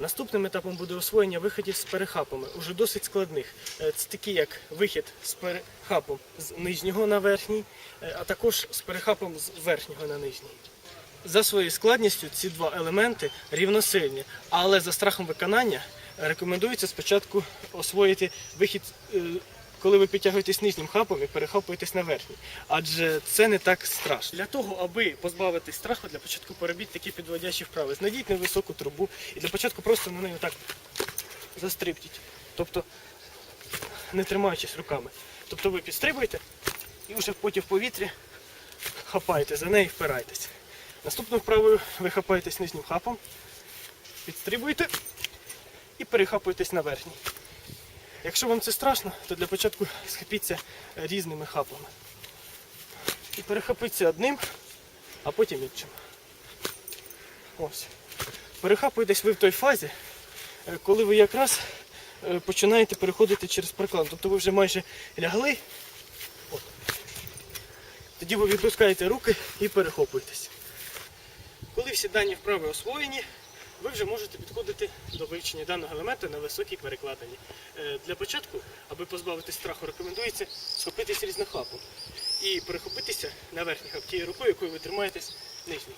Наступним етапом буде освоєння виходів з перехапами, уже досить складних. Е, Це такі як вихід з перехапом з нижнього на верхній, е, а також з перехапом з верхнього на нижній. За своєю складністю ці два елементи рівносильні, але за страхом виконання рекомендується спочатку освоїти вихід, е, коли ви підтягуєтесь нижнім хапом і перехапуєтесь на верхній. Адже це не так страшно. Для того, аби позбавитись страху, для початку поробіть такі підводячі вправи. Знайдіть невисоку трубу і для початку просто на неї так застрибтіть. Тобто не тримаючись руками. Тобто ви підстрибуєте і вже потім в повітрі хапаєте за неї і впираєтесь. Наступною вправою ви хапаєтесь нижнім хапом, підстрибуєте і перехапуєтесь на верхній. Якщо вам це страшно, то для початку схопіться різними хапами. І перехопіться одним, а потім іншим. Ось. Перехапуєтесь ви в той фазі, е, коли ви якраз е, починаєте переходити через парклан. Тобто ви вже майже лягли. От. Тоді ви відпускаєте руки і перехоплюєтесь. Коли всі дані вправи освоєні, ви вже можете підходити до вивчення даного елементу на високій перекладині. Е, Для початку, аби позбавитись страху, рекомендується схопитись різнохапом і перехопитися на верхній хап тією рукою, якою ви тримаєтесь нижній.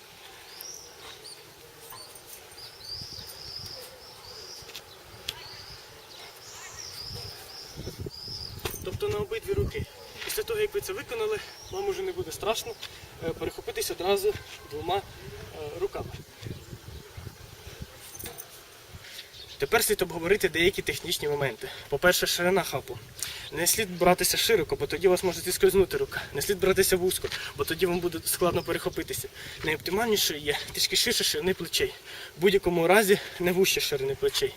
Тобто на обидві руки. Після того, як ви це виконали, вам уже не буде страшно е, перехопитись одразу двома е, руками. Тепер слід обговорити деякі технічні моменти. По-перше, ширина хапу. Не слід братися широко, бо тоді у вас може зіскользнути рука. Не слід братися вузько, бо тоді вам буде складно перехопитися. Найоптимальніше є трішки ширше ширини плечей. В будь-якому разі не вужче ширини плечей.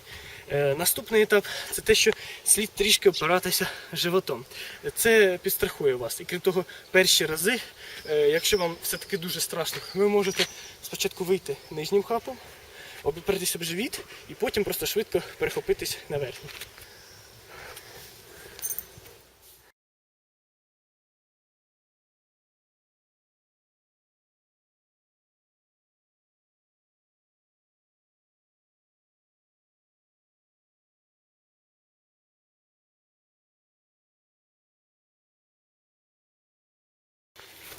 Е, Наступний етап це те, що слід трішки опиратися животом. Це підстрахує вас. І крім того, перші рази, е, якщо вам все-таки дуже страшно, ви можете спочатку вийти нижнім хапом, обіпертися об живіт і потім просто швидко перехопитись на верхній.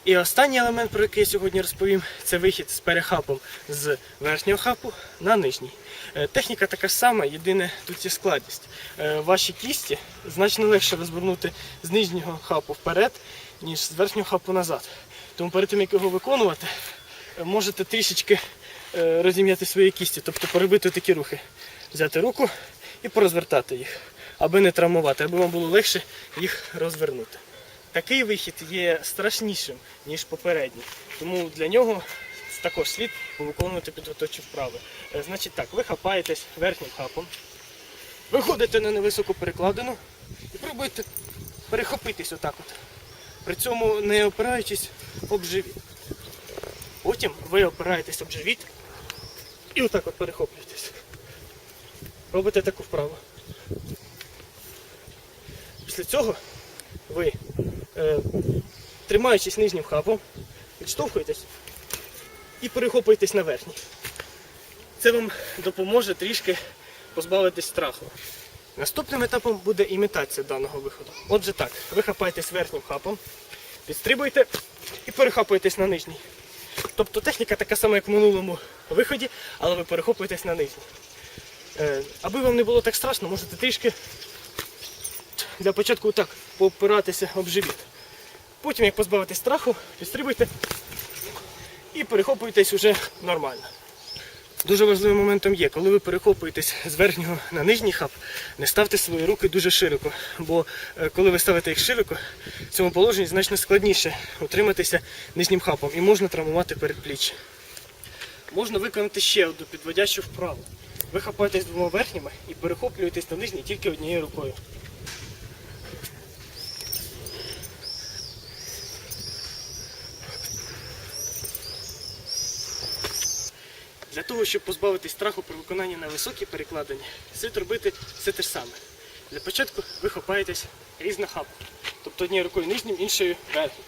І останній елемент, про який я сьогодні розповім, це вихід з перехапом з верхнього хапу на нижній. Е, Техніка така ж сама, єдине тут є складність. Е, Ваші кісті значно легше розвернути з нижнього хапу вперед, ніж з верхнього хапу назад. Тому перед тим, як його виконувати, е, можете трішечки розім'яти свої кісті, тобто поробити такі рухи. Взяти руку і порозвертати їх, аби не травмувати, аби вам було легше їх розвернути. Такий вихід є страшнішим, ніж попередній. Тому для нього також слід виконувати підготовчі вправи. Е, Значить так, ви хапаєтесь верхнім хапом, виходите на невисоку перекладину і пробуєте перехопитись отак от. При цьому не опираючись об живіт. Потім ви опираєтесь об живіт і отак от перехоплюєтесь. Робите таку вправу. Після цього ви, е, тримаючись нижнім хапом, відштовхуєтесь і перехопуєтесь на верхній. Це вам допоможе трішки позбавитись страху. Наступним етапом буде імітація даного виходу. Отже так, ви хапаєтесь верхнім хапом, підстрибуєте і перехапуєтесь на нижній. Тобто техніка така сама, як в минулому виході, але ви перехоплюєтесь на нижній. Е, аби вам не було так страшно, можете трішки для початку так поопиратися об живіт. Потім, як позбавитись страху, підстрибуйте і перехопуєтесь уже нормально. Дуже важливим моментом є, коли ви перехопуєтесь з верхнього на нижній хап, не ставте свої руки дуже широко, бо е, коли ви ставите їх широко, в цьому положенні значно складніше утриматися нижнім хапом і можна травмувати передпліччя. Можна виконати ще одну підводячу вправу. Ви хапаєтесь двома верхніми і перехоплюєтесь на нижній тільки однією рукою. Для того, щоб позбавитись страху при виконанні на високі перекладення, слід робити все те ж саме. Для початку ви хапаєтесь різнохапом, тобто однією рукою нижнім, іншою верхнім.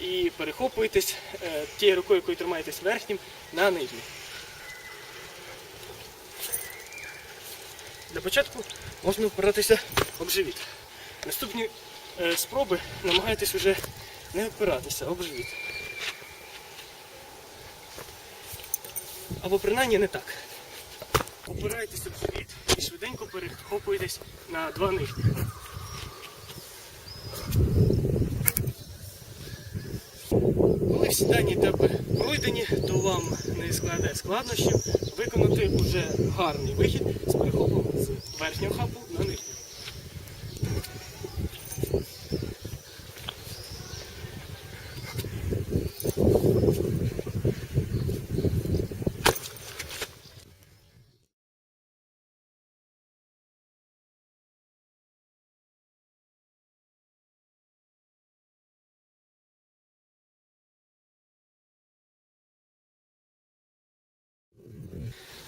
І перехопуєтесь е, тією рукою, якою тримаєтесь верхнім, на нижній. Для початку можна впиратися об живіт. Наступні е, спроби намагайтесь уже не опиратися об живіт. Або принаймні не так. Опираєтесь об живіт і швиденько перехопуєтесь на два нижні. Коли всі дані етапи пройдені, то вам не складає складнощів виконати уже гарний вихід з перехопом з верхнього хапу на нижній.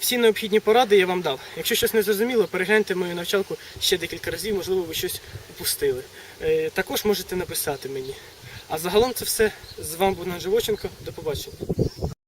Всі необхідні поради я вам дав. Якщо щось не зрозуміло, перегляньте мою навчалку ще декілька разів, можливо, ви щось упустили. Е, Також можете написати мені. А загалом це все. З вами був Нан Живоченко. До побачення.